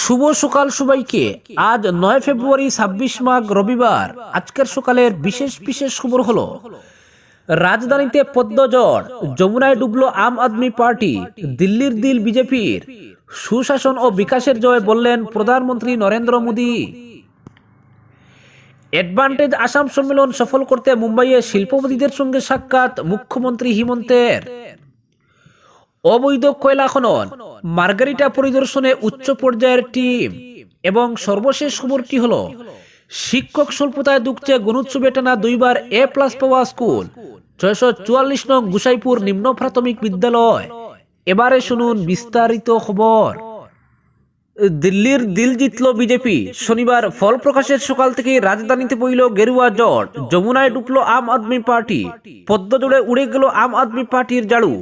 শুভ সকাল সবাইকে। আজ নয় ফেব্রুয়ারি ছাব্বিশ মাঘ রবিবার। আজকের সকালের বিশেষ বিশেষ খবর হলো, রাজধানীতে পদ্মজট যমুনায় ডুবলো আম আদমি পার্টি। দিল্লির দিল বিজেপির। সুশাসন ও বিকাশের জয় বললেন প্রধানমন্ত্রী নরেন্দ্র মোদী। অ্যাডভান্টেজ আসাম সম্মেলন সফল করতে মুম্বাইয়ে শিল্পপতিদের সঙ্গে সাক্ষাৎ মুখ্যমন্ত্রী হিমন্তের। অবৈধ কয়লা খনন। মার্গারিটা পরিদর্শনে উচ্চ পর্যায়ের টিম এবং সর্বশেষ খবরটি হলো, শিক্ষক স্বল্পতায় দুঃখছে গণোৎসবে টানা দুইবার এ প্লাস পাওয়া স্কুল ছয়শো চুয়াল্লিশ নং গুসাইপুর নিম্ন প্রাথমিক বিদ্যালয়। এবারে শুনুন বিস্তারিত খবর। দিল্লির দিল জিতল বিজেপি শনিবার ফল প্রকাশের সকাল থেকে রাজধানীতে বইল গেরুয়া জট যমুনায় ঢুকলো আম আদমি পার্টি। পদ্ম জুড়ে উড়ে গেল আম আদমি পার্টির জাড়ু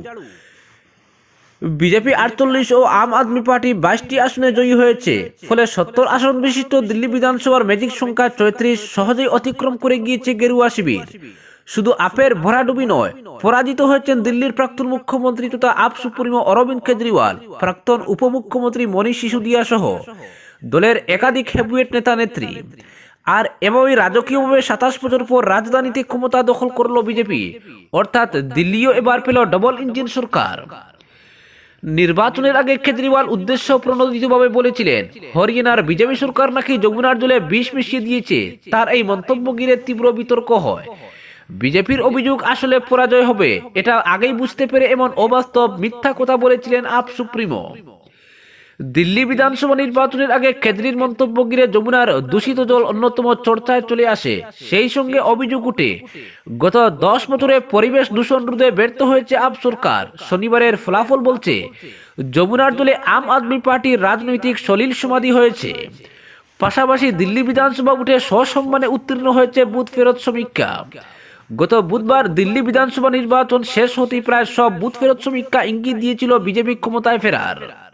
বিজেপি আটচল্লিশ ও আম আদমি পার্টি বাইশটি আসনে জয়ী হয়েছে। ফলে সত্তর আসন বিশিষ্ট দিল্লি বিধানসভার ম্যাজিক সংখ্যা চৌত্রিশ সহজেই অতিক্রম করে গিয়েছে গেরুয়া শিবির। শুধু আপের ভরাডুবি নয়, পরাজিত হয়েছেন দিল্লির প্রাক্তন মুখ্যমন্ত্রী তথা আপ সুপ্রিমো অরবিন্দ কেজরিওয়াল, প্রাক্তন উপমুখ্যমন্ত্রী মনীষ সিসোদিয়া সহ দলের একাধিক হেভিওয়েট নেতা নেত্রী। আর এভাবেই রাজকীয়ভাবে সাতাশ বছর পর রাজধানীতে ক্ষমতা দখল করল বিজেপি, অর্থাৎ দিল্লিও এবার পেল ডবল ইঞ্জিন সরকার। নির্বাচনের আগে কেজরিওয়াল উদ্দেশ্য প্রণোদিতভাবে বলেছিলেন, হরিয়ানার বিজেপি সরকার নাকি যমুনার জলে বিষ মিশিয়ে দিয়েছে, তার এই মন্তব্য ঘিরে তীব্র বিতর্ক হয়। বিজেপির অভিযোগ আসলে পরাজয় হবে, এটা আগেই বুঝতে পেরে এমন অবাস্তব মিথ্যা কথা বলেছিলেন আপ সুপ্রিমো। দিল্লি বিধানসভা নির্বাচনের আগে কেজরির মন্তব্য ঘিরে যমুনার দূষিত জল অন্যতম চর্চায় চলে আসে। সেই সঙ্গে অভিযোগ উঠে, গত দশ বছরে পরিবেশ দূষণ রোধে ব্যর্থ হয়েছে আপ সরকার। শনিবারের ফলাফল বলছে, যমুনার জলে আম আদমি পার্টির রাজনৈতিক সলিল সমাধি হয়েছে। পাশাপাশি দিল্লি বিধানসভা উঠে সসম্মানে উত্তীর্ণ হয়েছে বুথ ফেরত সমীক্ষা। গত বুধবার দিল্লি বিধানসভা নির্বাচন শেষ হতেই প্রায় সব বুথ ফেরত সমীক্ষা ইঙ্গিত দিয়েছিল বিজেপি ক্ষমতায় ফেরার।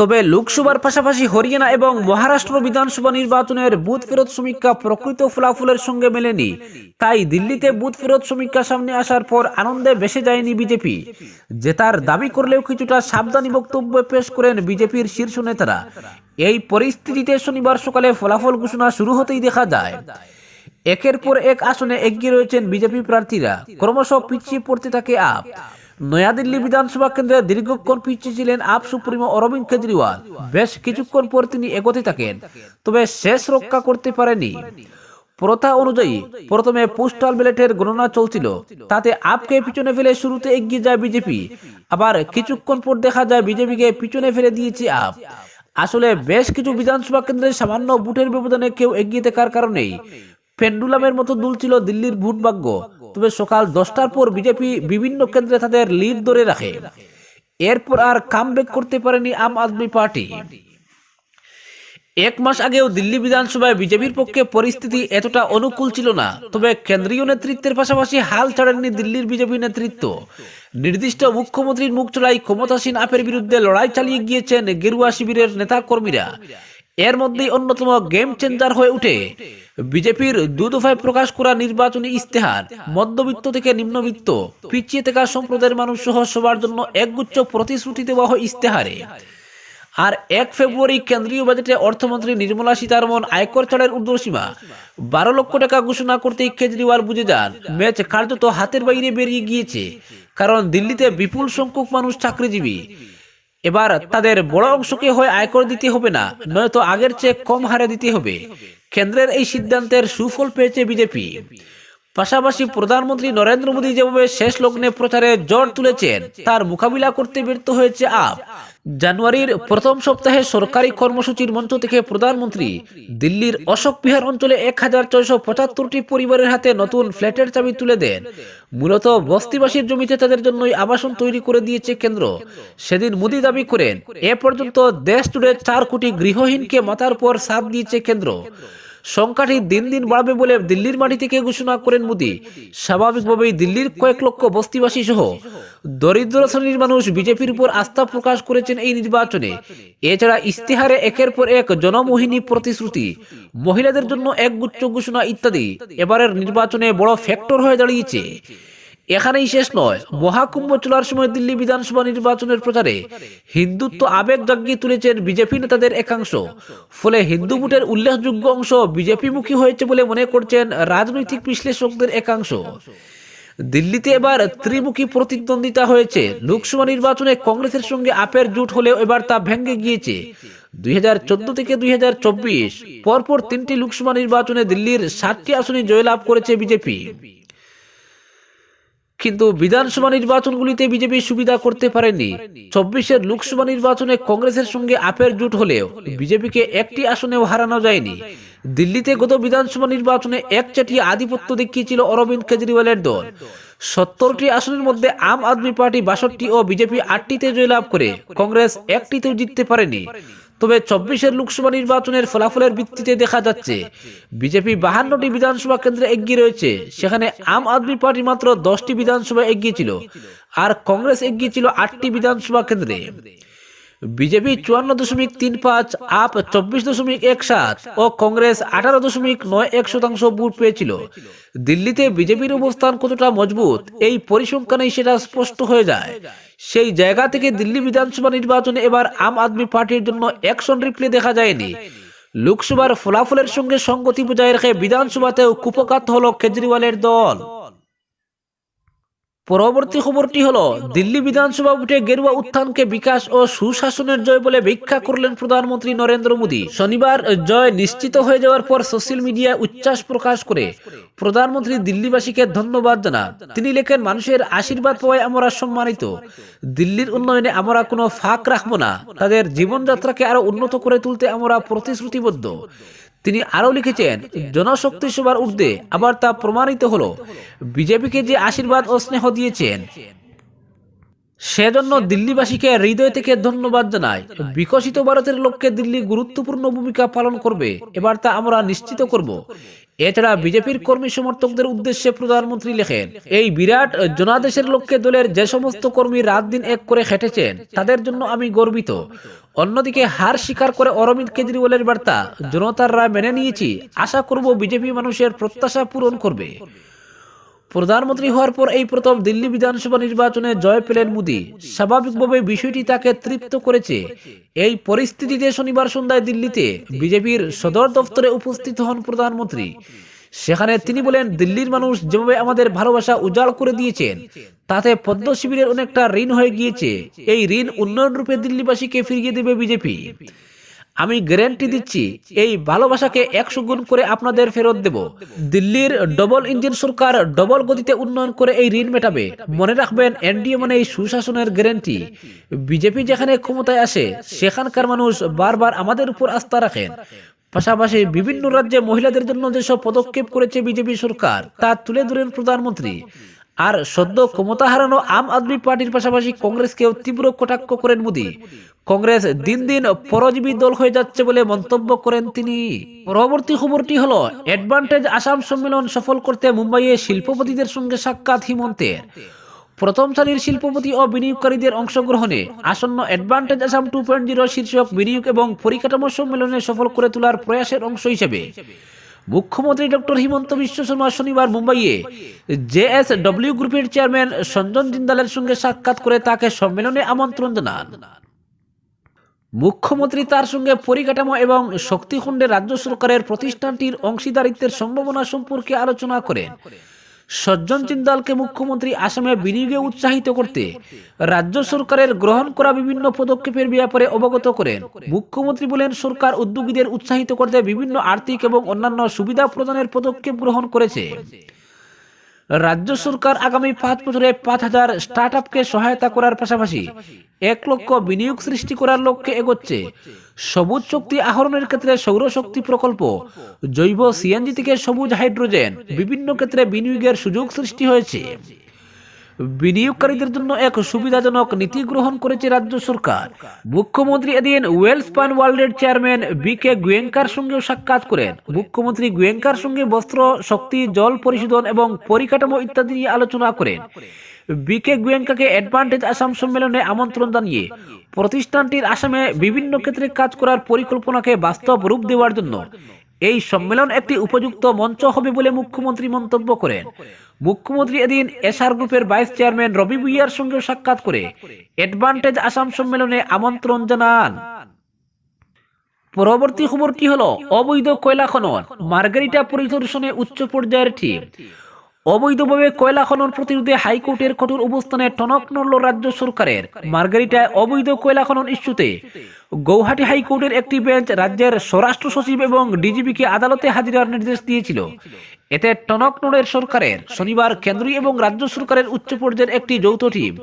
তবে লোকসভার পাশাপাশি হরিয়ানা এবং মহারাষ্ট্র বিধানসভা নির্বাচনের বুথ ফেরত সমীক্ষা প্রকৃত ফলাফলের সঙ্গে মেলেনি। তাই দিল্লিতে বুথ ফেরত সমীক্ষা সামনে আসার পর আনন্দে বেসে যায়নি বিজেপি। জেতার দাবি করলেও কিছুটা সাবধানী বক্তব্য পেশ করেন বিজেপির শীর্ষ নেতারা। এই পরিস্থিতিতে শনিবার সকালে ফলাফল ঘোষণা শুরু হতেই দেখা যায়। একের পর এক আসনে এগিয়ে রয়েছেন বিজেপি প্রার্থীরা। ক্রমশ পিছিয়ে পড়তে থাকে আপ। নয়াদিল্লি বিধানসভা কেন্দ্রে দীর্ঘক্ষণ পিছিয়ে ছিলেন আপ সুপ্রিমো অরবিন্দ কেজরিওয়াল। বেশ কিছুক্ষণ পর তিনি এগোতে থাকেন, তবে শেষ রক্ষা করতে পারেনি। প্রথা অনুযায়ী প্রথমে পোস্টাল ব্যালটের গণনা চলছিল, তাতে আপকে পিছনে ফেলে শুরুতে এগিয়ে যায় বিজেপি। আবার কিছুক্ষণ পর দেখা যায় বিজেপিকে পিছনে ফেলে দিয়েছে আপ। আসলে বেশ কিছু বিধানসভা কেন্দ্রে সামান্য বুটের ব্যবধানে কেউ এগিয়ে থাকার কারণেই পেন্ডুলামের মতো দুলছিল দিল্লির ভোট ভাগ্য তবে সকাল দশটার পর বিজেপি বিভিন্ন কেন্দ্রে তাদের লিড ধরে রাখে। এরপর আর কাম করতে পারেনি আম আদমি পার্টি। এক মাস আগেও দিল্লি বিধানসভায় বিজেপির পক্ষে পরিস্থিতি এতটা অনুকূল ছিল না, তবে কেন্দ্রীয় নেতৃত্বের পাশাপাশি হাল ছাড়েননি দিল্লির বিজেপি নেতৃত্ব। নির্দিষ্ট মুখ্যমন্ত্রীর মুখ চলাই ক্ষমতাসীন আপের বিরুদ্ধে লড়াই চালিয়ে গিয়েছেন গেরুয়া শিবিরের নেতা কর্মীরা এর মধ্যেই অন্যতম গেম চেঞ্জার হয়ে উঠে। বিজেপির দু দফায় প্রকাশ করা নির্বাচনী ইস্তেহার মধ্যবিত্ত থেকে নিম্নবিত্ত, পিছিয়ে থাকা সম্প্রদায়ের মানুষ সহ সবার জন্য একগুচ্ছ প্রতিশ্রুতি দেওয়া হয় ইস্তেহারে আর এক ফেব্রুয়ারি কেন্দ্রীয় বাজেটে অর্থমন্ত্রী নির্মলা সীতারমন আয়কর ছাড়ের ঊর্ধ্বসীমা, বারো লক্ষ টাকা ঘোষণা করতেই কেজরিওয়াল বুঝে যান, ম্যাচ কার্যত হাতের বাইরে বেরিয়ে গিয়েছে। কারণ দিল্লিতে বিপুল সংখ্যক মানুষ চাকরিজীবী। এবার তাদের বড় অংশকে হয়ে আয়কর দিতে হবে না, নয়তো আগের চেয়ে কম হারে দিতে হবে। কেন্দ্রের এই সিদ্ধান্তের সুফল পেয়েছে বিজেপি। পাশাপাশি প্রধানমন্ত্রী নরেন্দ্র মোদী যেভাবে শেষ লগ্নে প্রচারে জোর তুলেছেন, তার মোকাবিলা করতে ব্যর্থ হয়েছে আপ। জানুয়ারির প্রথম সপ্তাহে সরকারি কর্মসূচির মঞ্চ থেকে প্রধানমন্ত্রী দিল্লির অশোক বিহার অঞ্চলে এক হাজার ছয়শো পঁচাত্তরটি পরিবারের হাতে নতুন ফ্ল্যাটের চাবি তুলে দেন। মূলত বস্তিবাসীর জমিতে তাদের জন্যই আবাসন তৈরি করে দিয়েছে কেন্দ্র। সেদিন মোদী দাবি করেন, এ পর্যন্ত দেশ জুড়ে চার কোটি গৃহহীনকে মাথার পর সাথ দিয়েছে কেন্দ্র। সংখ্যাটি দিন দিন বাড়বে বলে দিল্লির মাটি থেকে ঘোষণা করেন মোদী। স্বাভাবিকভাবেই দিল্লির কয়েক লক্ষ বস্তিবাসী সহ দরিদ্র শ্রেণির মানুষ বিজেপির উপর আস্থা প্রকাশ করেছেন এই নির্বাচনে। এছাড়া ইস্তেহারে একের পর এক জনমোহিনী প্রতিশ্রুতি, মহিলাদের জন্য একগুচ্ছ ঘোষণা ইত্যাদি। এবারের নির্বাচনে বড় ফ্যাক্টর হয়ে দাঁড়িয়েছে। এখানেই শেষ নয়, মহাকুম্ভ চলার সময় দিল্লি বিধানসভা নির্বাচনের প্রচারে হিন্দুত্ব আবেগ জাগিয়ে তুলেছেন বিজেপি নেতাদের একাংশ। ফলে হিন্দু ভোটের উল্লেখযোগ্য অংশ বিজেপিমুখী হয়েছে বলে মনে করছেন রাজনৈতিক বিশ্লেষকদের একাংশ। দিল্লিতে এবার ত্রিমুখী প্রতিদ্বন্দ্বিতা হয়েছে। লোকসভা নির্বাচনে কংগ্রেসের সঙ্গে আপের জোট হলেও এবার তা ভেঙে গিয়েছে। দুই হাজার চোদ্দ থেকে দুই হাজার চব্বিশ, পরপর তিনটি লোকসভা নির্বাচনে দিল্লির সাতটি আসনে জয়লাভ করেছে বিজেপি। কিন্তু বিধানসভা নির্বাচনগুলিতে বিজেপি সুবিধা করতে পারেনি। চব্বিশের লোকসভা নির্বাচনে কংগ্রেসের সঙ্গে আপের জোট হলেও বিজেপিকে একটি আসনেও হারানো যায়নি। দিল্লিতে গত বিধানসভা নির্বাচনে একচাটিয়া আধিপত্য দেখিয়েছিল অরবিন্দ কেজরিওয়ালের দল। সত্তরটি আসনের মধ্যে আম আদমি পার্টি বাষট্টি ও বিজেপি আটটিতে জয়লাভ করে কংগ্রেস একটিতেও জিততে পারেনি। তবে চব্বিশের লোকসভা নির্বাচনের ফলাফলের ভিত্তিতে দেখা যাচ্ছে, বিজেপি বাহান্নটি বিধানসভা কেন্দ্রে এগিয়ে রয়েছে, সেখানে আম আদমি পার্টি মাত্র দশটি বিধানসভা এগিয়ে ছিল আর কংগ্রেস এগিয়ে ছিল আটটি বিধানসভা কেন্দ্রে। বিজেপি চুয়ান্ন দশমিক তিন পাঁচ, আপ চব্বিশ দশমিক এক সাত ও কংগ্রেস আঠারো দশমিক নয় এক শতাংশ ভোট পেয়েছিল। দিল্লিতে বিজেপির অবস্থান কতটা মজবুত, এই পরিসংখ্যানেই সেটা স্পষ্ট হয়ে যায়। সেই জায়গা থেকে দিল্লি বিধানসভা নির্বাচনে এবার আম আদমি পার্টির জন্য অ্যাকশন রিপ্লে দেখা যায়নি। লোকসভার ফলাফলের সঙ্গে সঙ্গতি বজায় রেখে বিধানসভাতেও কুপকাত হল কেজরিওয়ালের দল। পরবর্তী খবরটি হলো, দিল্লি বিধানসভা ভোটে গেরুয়া উত্থানকে বিকাশ ও সুশাসনের জয় বলে ব্যাখ্যা করলেন প্রধানমন্ত্রী নরেন্দ্র মোদী। শনিবার জয় নিশ্চিত হয়ে যাওয়ার পর সোশ্যাল মিডিয়ায় উচ্ছ্বাস প্রকাশ করে প্রধানমন্ত্রী দিল্লিবাসীকে ধন্যবাদ জানান। তিনি লেখেন, মানুষের আশীর্বাদ পাওয়ায় আমরা সম্মানিত। দিল্লির উন্নয়নে আমরা কোনো ফাঁক রাখব না। তাদের জীবনযাত্রাকে আরও উন্নত করে তুলতে আমরা প্রতিশ্রুতিবদ্ধ। তিনি আরও লিখেছেন, জনশক্তি সভার ঊর্ধ্বে। আবার তা প্রমাণিত হল, বিজেপিকে যে আশীর্বাদ ও স্নেহ দিয়েছেন, সেজন্য দিল্লিবাসীকে হৃদয় থেকে ধন্যবাদ জানাই বিকশিত ভারতের লক্ষ্যে দিল্লি গুরুত্বপূর্ণ ভূমিকা পালন করবে, এবার তা আমরা নিশ্চিত করব। এছাড়া বিজেপির কর্মী সমর্থকদের উদ্দেশ্যে প্রধানমন্ত্রী লেখেন, এই বিরাট জনাদেশের লক্ষ্যে দলের যে সমস্ত কর্মী রাত দিন এক করে খেটেছেন, তাদের জন্য আমি গর্বিত। অন্যদিকে হার স্বীকার করে অরবিন্দ কেজরিওয়ালের বার্তা, জনতার রায় মেনে নিয়েছি, আশা করব বিজেপি মানুষের প্রত্যাশা পূরণ করবে। প্রধানমন্ত্রী হওয়ার পর এই প্রথম দিল্লি বিধানসভা নির্বাচনে জয় পেলেন মোদী। স্বাভাবিকভাবে বিষয়টি তাকে তৃপ্ত করেছে। এই পরিস্থিতিতে শনিবার সন্ধ্যায় দিল্লিতে বিজেপির সদর দফতরে উপস্থিত হন প্রধানমন্ত্রী। সেখানে তিনি বলেন, দিল্লির মানুষ যেভাবে আমাদের ভালোবাসা উজাড় করে দিয়েছেন, তাতে পদ্ম শিবিরের অনেকটা ঋণ হয়ে গিয়েছে। এই ঋণ উন্নয়ন রূপে দিল্লিবাসীকে ফিরিয়ে দেবে বিজেপি। আমি গ্যারান্টি দিচ্ছি, এই ভালোবাসাকে একশো গুণ করে আপনাদের ফেরত দেব। দিল্লির ডবল ইঞ্জিন সরকার ডবল গতিতে উন্নয়ন করে এই ঋণ মেটাবে। মনে রাখবেন, এনডিএ মানে এই সুশাসনের গ্যারান্টি বিজেপি যেখানে ক্ষমতায় আসে, সেখানকার মানুষ বারবার আমাদের উপর আস্থা রাখেন। পাশাপাশি বিভিন্ন রাজ্যে মহিলাদের জন্য যেসব পদক্ষেপ করেছে বিজেপি সরকার, তা তুলে ধরেন প্রধানমন্ত্রী। আর সদ্য ক্ষমতা হারানো আম আদমি পার্টির পাশাপাশি কংগ্রেসকেও তীব্র কটাক্ষ করেন মোদী। কংগ্রেস দিন দিন পরজীবী দল হয়ে যাচ্ছে বলে মন্তব্য করেন তিনি। পরবর্তী খবরটি হলো অ্যাডভান্টেজ আসাম সম্মেলন সফল করতে মুম্বাইয়ে শিল্পপতিদের সঙ্গে সাক্ষাৎ হিমন্তের। প্রথম সারির শিল্পপতি ও বিনিয়োগকারীদের অংশগ্রহণে আসন্ন advantage Assam two point zero শীর্ষক বিনিয়োগ এবং পরিকাঠামো সম্মেলনে সফল করে তোলার প্রয়াসের অংশ হিসেবে। মুখ্যমন্ত্রী ডক্টর হিমন্ত বিশ্ব শর্মা শনিবার মুম্বাইয়ে জেএসডব্লিউ গ্রুপের চেয়ারম্যান সঞ্জন জিন্দালের সঙ্গে সাক্ষাৎ করে তাকে সম্মেলনে আমন্ত্রণ জানান। মুখ্যমন্ত্রী তার সঙ্গে পরিকাঠামো এবং শক্তিখণ্ডে রাজ্য সরকারের প্রতিষ্ঠানটির অংশীদারিত্বের সম্ভাবনা সম্পর্কে আলোচনা করেন। সজ্জন চিন্দালকে মুখ্যমন্ত্রী আসামে বিনিয়োগে উৎসাহিত করতে রাজ্য সরকারের গ্রহণ করা বিভিন্ন পদক্ষেপের ব্যাপারে অবগত করেন। মুখ্যমন্ত্রী বলেন, সরকার উদ্যোগীদের উৎসাহিত করতে বিভিন্ন আর্থিক এবং অন্যান্য সুবিধা প্রদানের পদক্ষেপ গ্রহণ করেছে। রাজ্য সরকার আগামী পাঁচ বছরে পাঁচ হাজার স্টার্ট আপকে সহায়তা করার পাশাপাশি এক লক্ষ বিনিয়োগ সৃষ্টি করার লক্ষ্যে এগোচ্ছে। সবুজ শক্তি আহরণের ক্ষেত্রে সৌরশক্তি প্রকল্প, জৈব সিএনজি থেকে সবুজ হাইড্রোজেন, বিভিন্ন ক্ষেত্রে বিনিয়োগের সুযোগ সৃষ্টি হয়েছে। বিনিয়োগকারীদের জন্য এক সুবিধাজনক নীতি গ্রহণ করেছে রাজ্য সরকার। মুখ্যমন্ত্রী এদিন ওয়েলস্পান ওয়ার্ল্ডের চেয়ারম্যান বি কে গুয়েঙ্কার সঙ্গেও সাক্ষাৎ করেন। মুখ্যমন্ত্রী গুয়েঙ্কার সঙ্গে বস্ত্র, শক্তি, জল পরিশোধন এবং পরিকাঠামো ইত্যাদি নিয়ে আলোচনা করেন। বি কে গুয়েঙ্কাকে অ্যাডভান্টেজ আসাম সম্মেলনে আমন্ত্রণ জানিয়ে, প্রতিষ্ঠানটির আসামে বিভিন্ন ক্ষেত্রে কাজ করার পরিকল্পনাকে বাস্তব রূপ দেওয়ার জন্য এই সম্মেলন একটি উপযুক্ত মঞ্চ হবে বলে মুখ্যমন্ত্রী মন্তব্য করেন। মুখ্যমন্ত্রী এদিন এসআর গ্রুপের ভাইস চেয়ারম্যান রবি ভুইয়ার সঙ্গে সাক্ষাৎ করে অ্যাডভান্টেজ আসাম সম্মেলনে আমন্ত্রণ জানান। পরবর্তী খবরটি হলো? অবৈধ কয়লা খনন, মার্গারিটা পরিদর্শনে উচ্চ পর্যায়ের টিম অবৈধভাবে কয়লা খনন প্রতিরোধে হাইকোর্টের কঠোর অবস্থানে টনক নড়ল রাজ্য সরকারের। মার্গারিটায় অবৈধ কয়লা খনন ইস্যুতে গৌহাটি হাইকোর্টের একটি বেঞ্চ রাজ্যের স্বরাষ্ট্র সচিব এবং ডিজিপিকে আদালতে হাজিরার নির্দেশ দিয়েছিল। এতে টনক নড়ের সরকারের শনিবার কেন্দ্রীয় এবং রাজ্য সরকারের উচ্চ পর্যায়ের একটি যৌথ টিম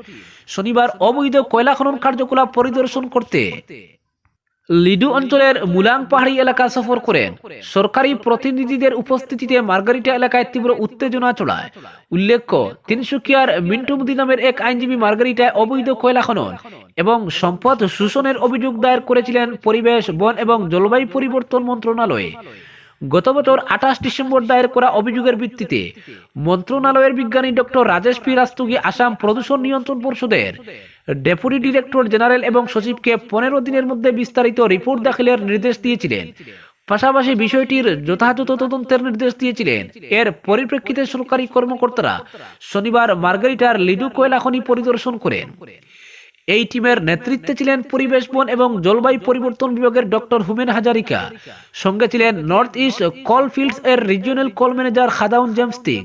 শনিবার অবৈধ কয়লা খনন কার্যকলাপ পরিদর্শন করতে লিডু অঞ্চলের মুলাং পাহাড়ি এলাকা সফর করেন। সরকারি প্রতিনিধিদের উপস্থিতিতে মার্গারিটা এলাকায় তীব্র উত্তেজনা চলায় উল্লেখ্য, তিনসুকিয়ার মিন্টু মুদি নামের এক আইনজীবী মার্গারিটায় অবৈধ কয়লা খনন এবং সম্পদ শোষণের অভিযোগ দায়ের করেছিলেন পরিবেশ, বন এবং জলবায়ু পরিবর্তন মন্ত্রণালয়ে। গত বছর আঠাশ ডিসেম্বর দায়ের করা অভিযোগের ভিত্তিতে মন্ত্রণালয়ের বিজ্ঞানী ডক্টর রাজেশ পি রাস্তগি আসাম প্রদূষণ নিয়ন্ত্রণ পরিষদের ডেপুটি ডিরেক্টর জেনারেল এবং সচিবকে পনেরো দিনের মধ্যে বিস্তারিত রিপোর্ট দাখিলের নির্দেশ দিয়েছিলেন। পাশাপাশি বিষয়টির যথাযথ তদন্তের নির্দেশ দিয়েছিলেন। এর পরিপ্রেক্ষিতে সরকারি কর্মকর্তারা শনিবার মার্গারিটার লিডু কয়লা খনি পরিদর্শন করেন। এই টিমের নেতৃত্বে ছিলেন পরিবেশ বন এবং জলবায়ু পরিবর্তন বিভাগের ডক্টর হুমেন হাজারিকা। সঙ্গে ছিলেন নর্থ ইস্ট কল ফিল্ডস এর regional coal manager Khadaun James Singh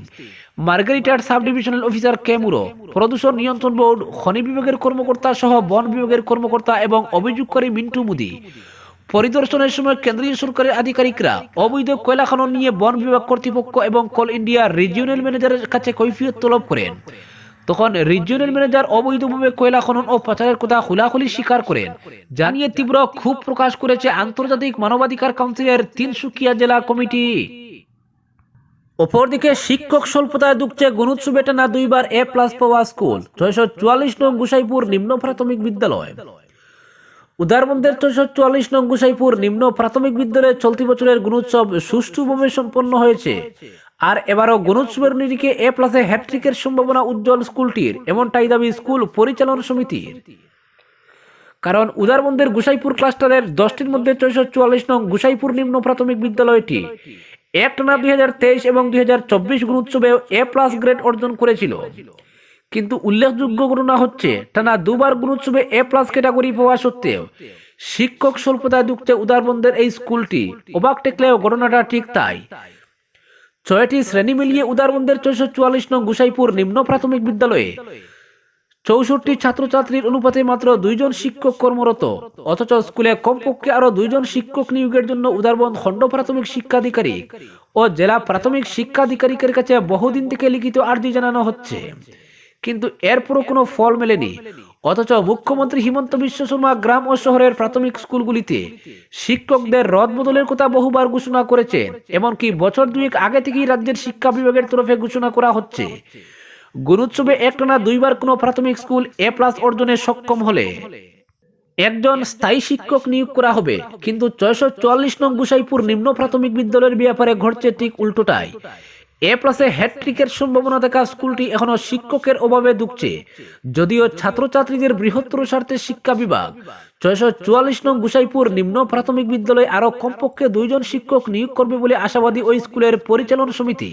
মার্গারিটার sub divisional officer কেমুরো প্রদূষণ নিয়ন্ত্রণ বোর্ড খনি বিভাগের কর্মকর্তা সহ বন বিভাগের কর্মকর্তা এবং অভিযোগকারী মিন্টু মুদি। পরিদর্শনের সময় কেন্দ্রীয় সরকারের আধিকারিকরা অবৈধ কয়লা খনন নিয়ে বন বিভাগ কর্তৃপক্ষ এবং কল ইন্ডিয়া রিজিওনাল ম্যানেজারের কাছে কৈফিয়ত তলব করেন। তখন রিজিওনাল ম্যানেজার অবৈধভাবে কয়লা খনন ও পাচারের কথা খোলাখুলি স্বীকার করেন। জানিয়ে তীব্র ক্ষোভ প্রকাশ করেছে আন্তর্জাতিক মানবাধিকার কাউন্সিলের তিনসুকিয়া জেলা কমিটি। অপরদিকে শিক্ষক স্বল্পতায় দুঃখছে গুণোৎসবে টানা দুইবার এ প্লাস পাওয়া স্কুল, ছয়শো চুয়াল্লিশ নং গুসাইপুর নিম্ন প্রাথমিক বিদ্যালয়। উদারবন্দের ছয়শো চুয়াল্লিশ নং গুসাইপুর নিম্ন প্রাথমিক বিদ্যালয়ে চলতি বছরের গুণোৎসব সুষ্ঠুভাবে সম্পন্ন হয়েছে। আর এবারও গুণোৎসবের নিরিখে এ প্লাসে হ্যাট্রিকের সম্ভাবনা উজ্জ্বল স্কুলটির, এমনটাই দাবি স্কুল পরিচালনা সমিতির। কারণ উদারবন্দের গুসাইপুর ক্লাস্টারের দশটির মধ্যে ছয়শো চুয়াল্লিশ নং গুসাইপুর নিম্ন প্রাথমিক বিদ্যালয়টি এক টানা দুই হাজার তেইশ এবং দুই হাজার চব্বিশ গুণোৎসবে এ প্লাস গ্রেড অর্জন করেছিল। কিন্তু উল্লেখযোগ্য ঘটনা হচ্ছে, টানা দুবার গুণোৎসবে এ প্লাস ক্যাটাগরি পাওয়া সত্ত্বেও শিক্ষক স্বল্পতায় দুঃখে উদারবন্দের এই স্কুলটি অবাক টেকলেও ঘটনাটা ঠিক তাই। ছয়টি শ্রেণি মিলিয়ে উদারবন্দের ছয়শো চুয়াল্লিশ নং গুসাইপুর নিম্ন প্রাথমিক বিদ্যালয়ে। চৌষট্টি ছাত্রছাত্রীর অনুপাতে মাত্র দুইজন শিক্ষক কর্মরত, অথচ স্কুলে কমপক্ষে আরও দুইজন শিক্ষক নিয়োগের জন্য উদারবন খণ্ড প্রাথমিক শিক্ষাধিকারিক ও জেলা প্রাথমিক শিক্ষাধিকারিকের কাছে বহুদিন থেকে লিখিত আর্জি জানানো হচ্ছে। কিন্তু এরপরও কোনো ফল মেলেনি। অথচ মুখ্যমন্ত্রী হিমন্ত বিশ্ব শর্মা গ্রাম ও শহরের প্রাথমিক স্কুলগুলিতে শিক্ষকদের রদ বদলের কথা বহুবার ঘোষণা করেছেন এমনকি বছর দুয়েক আগে থেকেই রাজ্যের শিক্ষা বিভাগের তরফে ঘোষণা করা হচ্ছে। গুণোৎসবে একটানা দুইবার কোনো প্রাথমিক স্কুল এ প্লাস অর্জনে সক্ষম হলে একজন স্থায়ী শিক্ষক নিয়োগ করা হবে, কিন্তু ছয়শো চুয়াল্লিশ নং গুসাইপুর নিম্ন প্রাথমিক বিদ্যালয়ের ব্যাপারে ঘটছে ঠিক উল্টোটাই। এ প্লাসে হ্যাট্রিকের সম্ভাবনা থাকা স্কুলটি এখনও শিক্ষকের অভাবে দুঃখছে। যদিও ছাত্রছাত্রীদের বৃহত্তর স্বার্থে শিক্ষা বিভাগ, ছয়শো চুয়াল্লিশ নং গুসাইপুর নিম্ন প্রাথমিক বিদ্যালয়ে আরও কমপক্ষে দুইজন শিক্ষক নিয়োগ করবে বলে আশাবাদী ওই স্কুলের পরিচালনা সমিতি।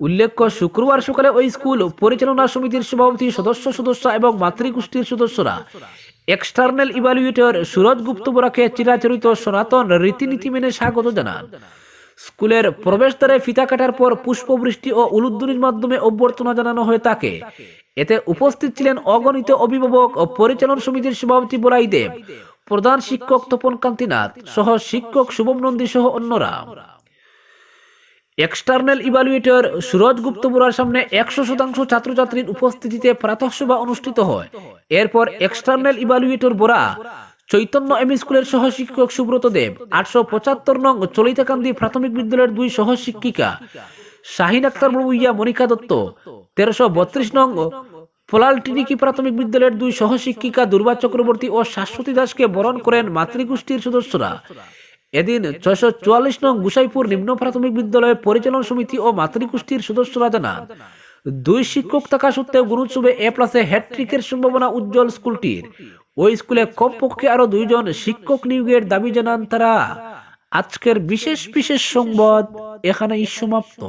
উল্লেখ্য, শুক্রবার সকালে ওই স্কুল পরিচালনা সমিতির সভাপতি, সদস্য সদস্য এবং মাতৃগোষ্ঠীর সদস্যরা এক্সটার্নাল ইভালুয়েটর সুরজ গুপ্ত বরাকে চিরাচরিত সনাতন রীতিনীতি মেনে স্বাগত জানান। স্কুলের প্রবেশদ্বারে ফিতা কাটার পর পুষ্পবৃষ্টি ও উলুদ্দুনির মাধ্যমে অভ্যর্থনা জানানো হয়ে থাকে এতে উপস্থিত ছিলেন অগণিত অভিভাবক ও পরিচালন সমিতির সভাপতি বলাই দেব প্রধান শিক্ষক তপন কান্তিনাথ সহ শিক্ষক শুভম নন্দী সহ অন্যরা। এক্সটার্নাল ইভালুয়েটর সুরজ গুপ্ত বরার সামনে একশো শতাংশ ছাত্রছাত্রীর উপস্থিতিতে প্রাতঃসভা অনুষ্ঠিত হয়। এরপর external evaluator Bora Chaitanya M স্কুলের সহ শিক্ষক সুব্রত দেব, আটশো পঁচাত্তর নং চলিতাকান্দি প্রাথমিক বিদ্যালয়ের দুই সহ শিক্ষিকা শাহিন আক্তার বড়ুইয়া মনিকা দত্ত, তেরোশো বত্রিশ নং পোলালটিনিকি প্রাথমিক বিদ্যালয়ের দুই সহ শিক্ষিকা দুর্বা চক্রবর্তী ও শাশ্বতী দাসকে বরণ করেন মাতৃগোষ্ঠীর সদস্যরা। এদিন ছয়শো চুয়াল্লিশ নং গুসাইপুর নিম্ন প্রাথমিক বিদ্যালয়ের পরিচালন সমিতি ও মাতৃগোষ্ঠীর সদস্যরা জানান, দুই শিক্ষক থাকা সত্ত্বেও গুণোৎসবে এ প্লাসে হ্যাট্রিকের সম্ভাবনা উজ্জ্বল স্কুলটির। ওই স্কুলে কমপক্ষে আরও দুইজন শিক্ষক নিয়োগের দাবি জানান তারা। আজকের বিশেষ বিশেষ সংবাদ এখানেই সমাপ্ত।